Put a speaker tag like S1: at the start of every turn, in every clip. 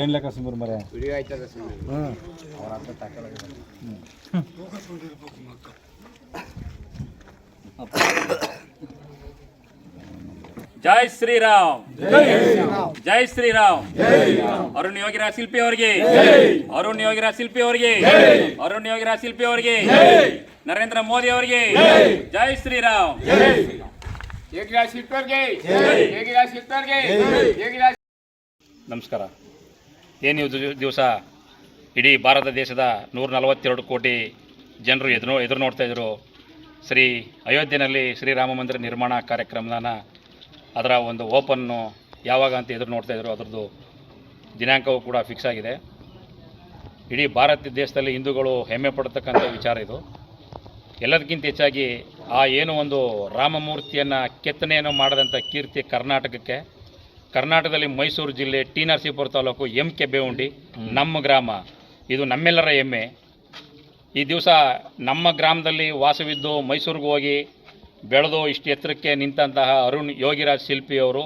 S1: ಏನ್ ಲೆಕ್ಕ ಸುಮಾರು ಮರ?
S2: ಜೈ ಶ್ರೀರಾಮ್. ಜೈ ಶ್ರೀರಾಮ್. ಅರುಣ್ ಯೋಗಿರ ಶಿಲ್ಪಿ ಅವರಿಗೆ ಅರುಣ್ ಯೋಗಿರ ಶಿಲ್ಪಿ ಅವರಿಗೆ ಅರುಣ್ ಯೋಗಿರ ಶಿಲ್ಪಿ ಅವರಿಗೆ ನರೇಂದ್ರ ಮೋದಿ ಅವರಿಗೆ. ಜೈ. ಶ್ರೀರಾಮ್. ನಮಸ್ಕಾರ. ಏನು ದಿವಸ ಇಡೀ ಭಾರತ ದೇಶದ ನೂರ ನಲವತ್ತೆರಡು ಕೋಟಿ ಜನರು ಎದುರು ಎದುರು ನೋಡ್ತಾ ಇದ್ರು. ಶ್ರೀ ಅಯೋಧ್ಯೆಯಲ್ಲಿ ಶ್ರೀರಾಮ ಮಂದಿರ ನಿರ್ಮಾಣ ಕಾರ್ಯಕ್ರಮನ ಅದರ ಒಂದು ಓಪನ್ನು ಯಾವಾಗ ಅಂತ ಎದುರು ನೋಡ್ತಾ ಇದ್ರು ಅದರದ್ದು ದಿನಾಂಕವೂ ಕೂಡ ಫಿಕ್ಸ್ ಆಗಿದೆ. ಇಡೀ ಭಾರತ ದೇಶದಲ್ಲಿ ಹಿಂದೂಗಳು ಹೆಮ್ಮೆ ಪಡತಕ್ಕಂಥ ವಿಚಾರ ಇದು. ಎಲ್ಲದಕ್ಕಿಂತ ಹೆಚ್ಚಾಗಿ ಆ ಏನು ಒಂದು ರಾಮಮೂರ್ತಿಯನ್ನು ಕೆತ್ತನೆಯನ್ನು ಮಾಡಿದಂಥ ಕೀರ್ತಿ ಕರ್ನಾಟಕಕ್ಕೆ. ಕರ್ನಾಟಕದಲ್ಲಿ ಮೈಸೂರು ಜಿಲ್ಲೆ T Narasipura taluk M K Bevundi ನಮ್ಮ ಗ್ರಾಮ. ಇದು ನಮ್ಮೆಲ್ಲರ ಹೆಮ್ಮೆ. ಈ ದಿವಸ ನಮ್ಮ ಗ್ರಾಮದಲ್ಲಿ ವಾಸವಿದ್ದು ಮೈಸೂರಿಗೆ ಹೋಗಿ ಬೆಳೆದು ಇಷ್ಟು ಎತ್ತರಕ್ಕೆ ನಿಂತಹ ಅರುಣ್ ಯೋಗಿರಾಜ್ ಶಿಲ್ಪಿಯವರು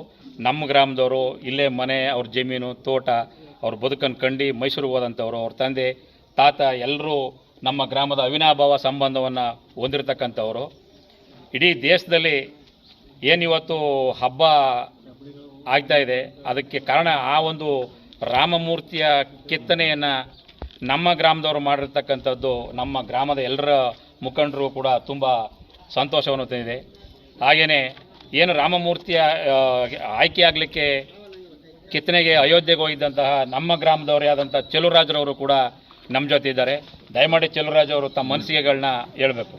S2: ನಮ್ಮ ಗ್ರಾಮದವರು, ಇಲ್ಲೇ ಮನೆ, ಅವ್ರ ಜಮೀನು, ತೋಟ, ಅವ್ರ ಬದುಕನ್ನು ಕಂಡು ಮೈಸೂರಿಗೆ ಹೋದಂಥವ್ರು, ಅವ್ರ ತಂದೆ, ತಾತ, ಎಲ್ಲರೂ ನಮ್ಮ ಗ್ರಾಮದ ಅವಿನಾಭಾವ ಸಂಬಂಧವನ್ನು ಹೊಂದಿರತಕ್ಕಂಥವ್ರು. ಇಡೀ ದೇಶದಲ್ಲಿ ಏನಿವತ್ತು ಹಬ್ಬ ಆಗ್ತಾ ಇದೆ, ಅದಕ್ಕೆ ಕಾರಣ ಆ ಒಂದು ರಾಮಮೂರ್ತಿಯ ಕೆತ್ತನೆಯನ್ನು ನಮ್ಮ ಗ್ರಾಮದವರು ಮಾಡಿರ್ತಕ್ಕಂಥದ್ದು ನಮ್ಮ ಗ್ರಾಮದ ಎಲ್ಲರ ಮುಖಂಡರು ಕೂಡ ತುಂಬ ಸಂತೋಷವನ್ನು ತಂದಿದೆ. ಹಾಗೆಯೇ ಏನು ರಾಮಮೂರ್ತಿಯ ಆಯ್ಕೆಯಾಗಲಿಕ್ಕೆ ಆಯ್ಕೆ ಆಗಲಿಕ್ಕೆ ಕೆತ್ತನೆಗೆ ಅಯೋಧ್ಯೆಗೆ ಹೋಗಿದ್ದಂತಹ ನಮ್ಮ ಗ್ರಾಮದವರೇ ಆದಂಥ ಚೆಲುರಾಜರವರು ಕೂಡ ನಮ್ಮ ಜೊತೆ ಇದ್ದಾರೆ. ದಯಮಾಡಿ ಚೆಲುವರಾಜ್ ಅವರು ತಮ್ಮ ಮನಸ್ಸಿಗೆಗಳನ್ನ ಹೇಳಬೇಕು.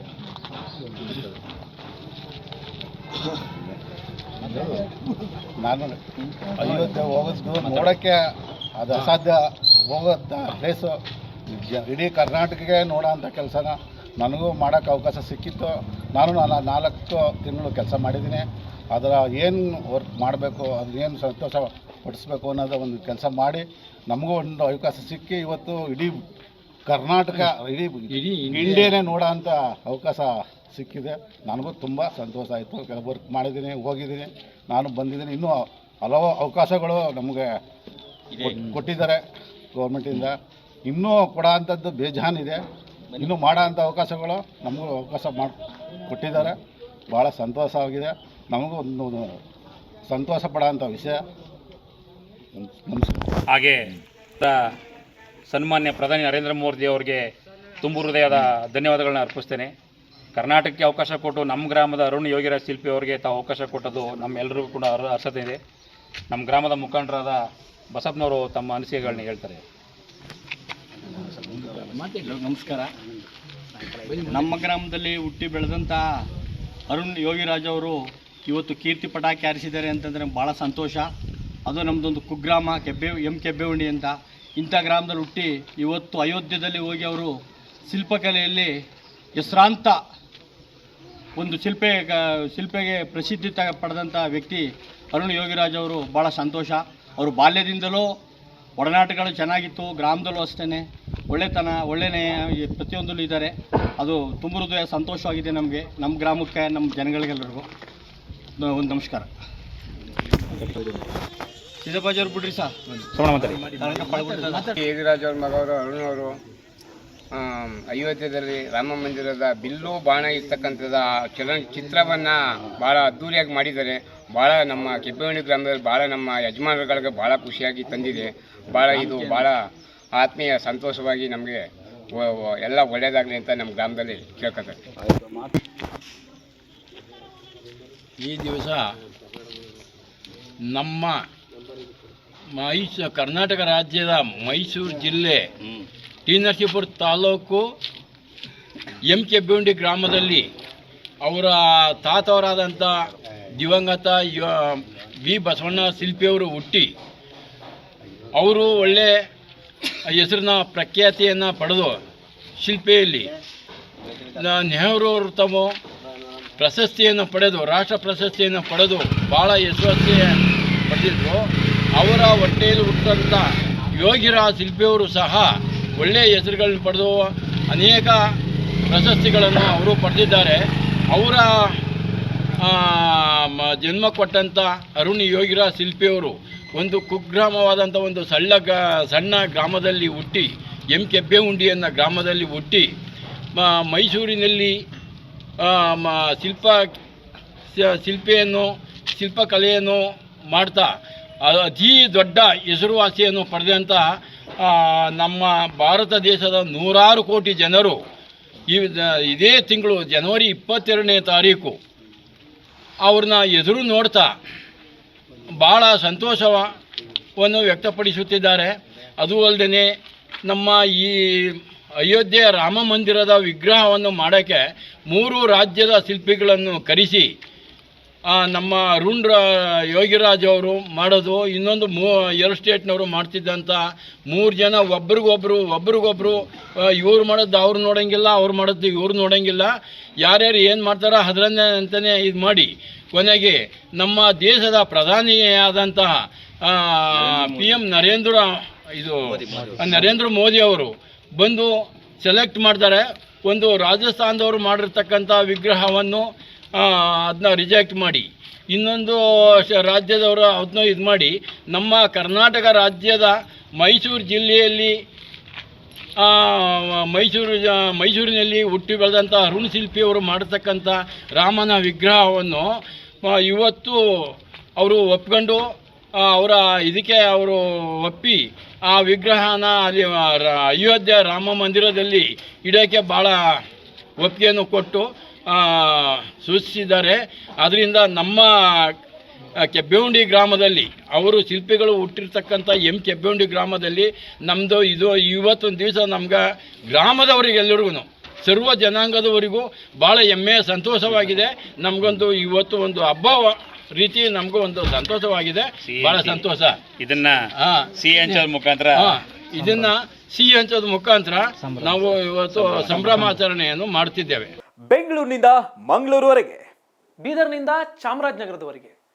S3: ನಾನು ಅಯೋಧ್ಯೆ ಹೋಗೋದು ನೋಡೋಕ್ಕೆ ಅದು ಅಸಾಧ್ಯ. ಹೋಗೋದ ಪ್ಲೇಸು ಇಡೀ ಕರ್ನಾಟಕಕ್ಕೆ ನೋಡೋ ಅಂಥ ಕೆಲಸನ ನನಗೂ ಮಾಡೋಕ್ಕೆ ಅವಕಾಶ ಸಿಕ್ಕಿತ್ತು. ನಾನು ನಾನು ನಾಲ್ಕು ತಿಂಗಳು ಕೆಲಸ ಮಾಡಿದ್ದೀನಿ. ಅದರ ಏನು ವರ್ಕ್ ಮಾಡಬೇಕು ಅದನ್ನೇನು ಸಂತೋಷ ಪಡಿಸ್ಬೇಕು ಅನ್ನೋದು ಒಂದು ಕೆಲಸ ಮಾಡಿ ನಮಗೂ ಒಂದು ಅವಕಾಶ ಸಿಕ್ಕಿ ಇವತ್ತು ಇಡೀ ಕರ್ನಾಟಕ ಇಡೀ ಇಂಡಿಯಾನೇ ನೋಡೋ ಅಂಥ ಅವಕಾಶ ಸಿಕ್ಕಿದೆ. ನನಗೂ ತುಂಬ ಸಂತೋಷ ಆಯಿತು. ವರ್ಕ್ ಮಾಡಿದ್ದೀನಿ ಹೋಗಿದ್ದೀನಿ. ನಾನು ಬಂದಿದ್ದೀನಿ. ಇನ್ನೂ ಹಲವು ಅವಕಾಶಗಳು ನಮಗೆ ಕೊಟ್- ಕೊಟ್ಟಿದ್ದಾರೆ ಗೌರ್ಮೆಂಟಿಂದ. ಇನ್ನೂ ಕೊಡೋ ಅಂಥದ್ದು ಬೇಜಾನಿದೆ ಇನ್ನೂ ಮಾಡೋ ಅಂಥ ಅವಕಾಶಗಳು ನಮಗೂ ಅವಕಾಶ ಮಾಡಿ ಕೊಟ್ಟಿದ್ದಾರೆ. ಭಾಳ ಸಂತೋಷವಾಗಿದೆ ನಮಗೂ ಒಂದು ಸಂತೋಷ ಪಡೋ ಅಂಥ ವಿಷಯ.
S2: ಹಾಗೆ ಸನ್ಮಾನ್ಯ ಪ್ರಧಾನಿ ನರೇಂದ್ರ ಮೋದಿ ಅವರಿಗೆ ತುಂಬು ಹೃದಯದ ಧನ್ಯವಾದಗಳನ್ನ ಅರ್ಪಿಸ್ತೇನೆ. ಕರ್ನಾಟಕಕ್ಕೆ ಅವಕಾಶ ಕೊಟ್ಟು ನಮ್ಮ ಗ್ರಾಮದ ಅರುಣ್ ಯೋಗಿರಾಜ್ ಶಿಲ್ಪಿ ಅವರಿಗೆ ತಾವು ಅವಕಾಶ ಕೊಟ್ಟದ್ದು ನಮ್ಮೆಲ್ಲರಿಗೂ ಕೂಡ ಅರ್- ಅರ್ಹತೆ ಇದೆ. ನಮ್ಮ ಗ್ರಾಮದ ಮುಖಂಡರಾದ ಬಸಪ್ಪನವರು ತಮ್ಮ ಅನಿಸಿಕೆಗಳನ್ನ ಹೇಳ್ತಾರೆ.
S4: ನಮಸ್ಕಾರ. ನಮ್ಮ ಗ್ರಾಮದಲ್ಲಿ ಹುಟ್ಟಿ ಬೆಳೆದಂಥ ಅರುಣ್ ಯೋಗಿರಾಜ್ ಅವರು ಇವತ್ತು ಕೀರ್ತಿ ಪಟಾಕಿ ಹಾರಿಸಿದ್ದಾರೆ ಅಂತಂದರೆ ಭಾಳ ಸಂತೋಷ. ಅದು ನಮ್ಮದೊಂದು ಕುಗ್ರಾಮ ಕೆಬ್ಬೆ, ಎಂ ಕೆಬ್ಬೆಹುಂಡಿ ಅಂತ. ಇಂಥ ಗ್ರಾಮದಲ್ಲಿ ಹುಟ್ಟಿ ಇವತ್ತು ಅಯೋಧ್ಯದಲ್ಲಿ ಹೋಗಿ ಅವರು ಶಿಲ್ಪಕಲೆಯಲ್ಲಿ ಹೆಸರಾಂತ ಒಂದು ಶಿಲ್ಪೆ ಶಿಲ್ಪೆಗೆ ಪ್ರಸಿದ್ಧಿ ತ ಪಡೆದಂಥ ವ್ಯಕ್ತಿ ಅರುಣ್ ಯೋಗಿರಾಜ್ ಅವರು. ಭಾಳ ಸಂತೋಷ. ಅವರು ಬಾಲ್ಯದಿಂದಲೂ ಒಡನಾಟಗಳು ಚೆನ್ನಾಗಿತ್ತು, ಗ್ರಾಮದಲ್ಲೂ ಅಷ್ಟೇ ಒಳ್ಳೆತನ ಒಳ್ಳೆನೇ ಪ್ರತಿಯೊಂದಲ್ಲೂ ಇದ್ದಾರೆ. ಅದು ತುಂಬ ಹೃದಯ ಸಂತೋಷವಾಗಿದೆ ನಮಗೆ ನಮ್ಮ ಗ್ರಾಮಕ್ಕೆ ನಮ್ಮ ಜನಗಳಿಗೆಲ್ಲರಿಗೂ. ಒಂದು ನಮಸ್ಕಾರ. ಸಿದ್ದಪ್ಪಾಜಿಯವ್ರು ಬಿಡ್ರಿ ಸರ್.
S5: ಏಕರಾಜ್ ಅವ್ರ ಮಗವರು ಅರುಣ್ ಅವರು ಅಯೋಧ್ಯದಲ್ಲಿ ಅಯೋಧ್ಯೆಯಲ್ಲಿ ರಾಮ ಮಂದಿರದ ಬಿಲ್ಲು ಬಾಣ ಇರ್ತಕ್ಕಂಥದ್ದು ಆ ಚಲನಚಿತ್ರವನ್ನ ಭಾಳ ಅದ್ದೂರಿಯಾಗಿ ಮಾಡಿದ್ದಾರೆ. ಭಾಳ ನಮ್ಮ ಕೆಬ್ಬೆಹಳ್ಳಿ ಗ್ರಾಮದಲ್ಲಿ ಭಾಳ ನಮ್ಮ ಯಜಮಾನರುಗಳಿಗೆ ಭಾಳ ಖುಷಿಯಾಗಿ ತಂದಿದೆ. ಭಾಳ ಇದು ಭಾಳ ಆತ್ಮೀಯ ಸಂತೋಷವಾಗಿ ನಮಗೆ ಎಲ್ಲ ಒಳ್ಳೆಯದಾಗಲಿ ಅಂತ ನಮ್ಮ ಗ್ರಾಮದಲ್ಲಿ ಕೇಳ್ಕೊತಾರೆ.
S6: ಈ ದಿವಸ ನಮ್ಮ ಮೈಸೂರು, ಕರ್ನಾಟಕ ರಾಜ್ಯದ ಮೈಸೂರು ಜಿಲ್ಲೆ ಟಿ ನರಸೀಪುರ ತಾಲೂಕು ಎಂ ಕೆಬ್ಬೆಹುಂಡಿ ಗ್ರಾಮದಲ್ಲಿ ಅವರ ತಾತವರಾದಂಥ ದಿವಂಗತ ಬಿ ಬಸವಣ್ಣ ಶಿಲ್ಪಿಯವರು ಹುಟ್ಟಿ, ಅವರು ಒಳ್ಳೆ ಹೆಸರನ್ನ ಪ್ರಖ್ಯಾತಿಯನ್ನು ಪಡೆದು ಶಿಲ್ಪಿಯಲ್ಲಿ ನೆಹರು ಅವರು ತಮ್ಮ ಪ್ರಶಸ್ತಿಯನ್ನು ಪಡೆದು, ರಾಷ್ಟ್ರ ಪ್ರಶಸ್ತಿಯನ್ನು ಪಡೆದು ಭಾಳ ಯಶಸ್ವಿ ಪಡೆದಿದ್ದರು ಅವರ ಹೊಟ್ಟೆಯಲ್ಲಿ ಹುಟ್ಟಂಥ ಯೋಗಿರಾಜ್ ಶಿಲ್ಪಿಯವರು ಸಹ ಒಳ್ಳೆಯ ಹೆಸರುಗಳನ್ನು ಪಡೆದು ಅನೇಕ ಪ್ರಶಸ್ತಿಗಳನ್ನು ಅವರು ಪಡೆದಿದ್ದಾರೆ. ಅವರ ಜನ್ಮ ಕೊಟ್ಟಂಥ ಅರುಣ್ ಯೋಗಿರಾಜ್ ಶಿಲ್ಪಿಯವರು ಒಂದು ಕುಗ್ರಾಮವಾದಂಥ ಒಂದು ಸಣ್ಣ ಗ, ಸಣ್ಣ ಗ್ರಾಮದಲ್ಲಿ ಹುಟ್ಟಿ, ಎಂ ಕೆಬ್ಬೆ ಅನ್ನೋ ಗ್ರಾಮದಲ್ಲಿ ಹುಟ್ಟಿ ಮೈಸೂರಿನಲ್ಲಿ ಶಿಲ್ಪ ಶಿಲ್ಪಿಯನ್ನು, ಶಿಲ್ಪಕಲೆಯನ್ನು ಮಾಡ್ತಾ ಅತೀ ದೊಡ್ಡ ಹೆಸರುವಾಸಿಯನ್ನು ಪಡೆದಂಥ ನಮ್ಮ ಭಾರತ ದೇಶದ ನೂರಾರು ಕೋಟಿ ಜನರು ಈ ಇದೇ ತಿಂಗಳು ಜನವರಿ ಇಪ್ಪತ್ತೆರಡನೇ ತಾರೀಕು, ಅವ್ರನ್ನ ಎದುರು ನೋಡ್ತಾ ಭಾಳ ಸಂತೋಷವನ್ನು ವ್ಯಕ್ತಪಡಿಸುತ್ತಿದ್ದಾರೆ. ಅದು ಅಲ್ಲದೆ ನಮ್ಮ ಈ ಅಯೋಧ್ಯೆ ರಾಮ ಮಂದಿರದ ವಿಗ್ರಹವನ್ನು ಮಾಡೋಕ್ಕೆ ಮೂರು ರಾಜ್ಯದ ಶಿಲ್ಪಿಗಳನ್ನು ಕರೆಸಿ ನಮ್ಮ ಅರುಣ್ ಯೋಗಿರಾಜ್ ಅವರು ಮಾಡೋದು, ಇನ್ನೊಂದು ಮೂ ಎರಡು ಸ್ಟೇಟ್ನವರು ಮಾಡ್ತಿದ್ದಂಥ ಮೂರು ಜನ ಒಬ್ರಿಗೊಬ್ರು ಒಬ್ರಿಗೊಬ್ರು ಇವ್ರು ಮಾಡೋದು ಅವ್ರು ನೋಡೋಂಗಿಲ್ಲ, ಅವ್ರು ಮಾಡೋದು ಇವ್ರು ನೋಡೋಂಗಿಲ್ಲ. ಯಾರ್ಯಾರು ಏನು ಮಾಡ್ತಾರೋ ಅದರನ್ನೇ ಅಂತಲೇ ಇದು ಮಾಡಿ ಕೊನೆಗೆ ನಮ್ಮ ದೇಶದ ಪ್ರಧಾನಿಯಾದಂತಹ ಪಿ ಎಂ ನರೇಂದ್ರ ಇದು ನರೇಂದ್ರ ಮೋದಿ ಅವರು ಬಂದು ಸೆಲೆಕ್ಟ್ ಮಾಡ್ತಾರೆ. ಒಂದು ರಾಜಸ್ಥಾನದವರು ಮಾಡಿರ್ತಕ್ಕಂಥ ವಿಗ್ರಹವನ್ನು ಅದನ್ನ ರಿಜೆಕ್ಟ್ ಮಾಡಿ. ಇನ್ನೊಂದು ರಾಜ್ಯದವರು ಅದನ್ನ ಇದು ಮಾಡಿ ನಮ್ಮ ಕರ್ನಾಟಕ ರಾಜ್ಯದ ಮೈಸೂರು ಜಿಲ್ಲೆಯಲ್ಲಿ ಮೈಸೂರು ಮೈಸೂರಿನಲ್ಲಿ ಹುಟ್ಟಿ ಬೆಳೆದಂಥ ಅರುಣ್ ಶಿಲ್ಪಿಯವರು ಮಾಡತಕ್ಕಂಥ ರಾಮನ ವಿಗ್ರಹವನ್ನು ಇವತ್ತು ಅವರು ಒಪ್ಕೊಂಡು ಅವರ ಇದಕ್ಕೆ ಅವರು ಒಪ್ಪಿ, ಆ ವಿಗ್ರಹನ ಅಲ್ಲಿ ಅಯೋಧ್ಯ ರಾಮ ಮಂದಿರದಲ್ಲಿ ಇಡೋಕ್ಕೆ ಭಾಳ ಒಪ್ಪಿಗೆಯನ್ನು ಕೊಟ್ಟು ಸೂಚಿಸಿದ್ದಾರೆ. ಅದರಿಂದ ನಮ್ಮ ಆ, ಕೆಬ್ಬೆಹುಂಡಿ ಗ್ರಾಮದಲ್ಲಿ ಅವರು ಶಿಲ್ಪಿಗಳು ಹುಟ್ಟಿರ್ತಕ್ಕಂಥ ಎಂ ಕೆಬ್ಬೆಂಡಿ ಗ್ರಾಮದಲ್ಲಿ ನಮ್ಮದು ಇದು ಇವತ್ತೊಂದು ದಿವಸ ನಮ್ಗೆ ಗ್ರಾಮದವರಿಗೆಲ್ಲರಿಗೂ ಸರ್ವ ಜನಾಂಗದವರಿಗೂ ಭಾಳ ಹೆಮ್ಮೆಯ ಸಂತೋಷವಾಗಿದೆ. ನಮಗೊಂದು ಇವತ್ತು ಒಂದು ಹಬ್ಬ ರೀತಿ ನಮಗೂ ಒಂದು ಸಂತೋಷವಾಗಿದೆ. ಬಹಳ ಸಂತೋಷ.
S2: ಇದನ್ನ
S6: ಹಾಂ.
S2: ಸಿ ಅಂಚದ ಮುಖಾಂತರ
S6: ಇದನ್ನ ಸಿ ಅಂಚದ ಹಂಚೋದ ಮುಖಾಂತರ ನಾವು ಇವತ್ತು ಸಂಭ್ರಮಾಚರಣೆಯನ್ನು ಮಾಡ್ತಿದ್ದೇವೆ.
S7: ಬೆಂಗಳೂರಿನಿಂದ ಮಂಗಳೂರುವರೆಗೆ ಬೀದರ್ನಿಂದ ಚಾಮರಾಜನಗರದವರೆಗೆ.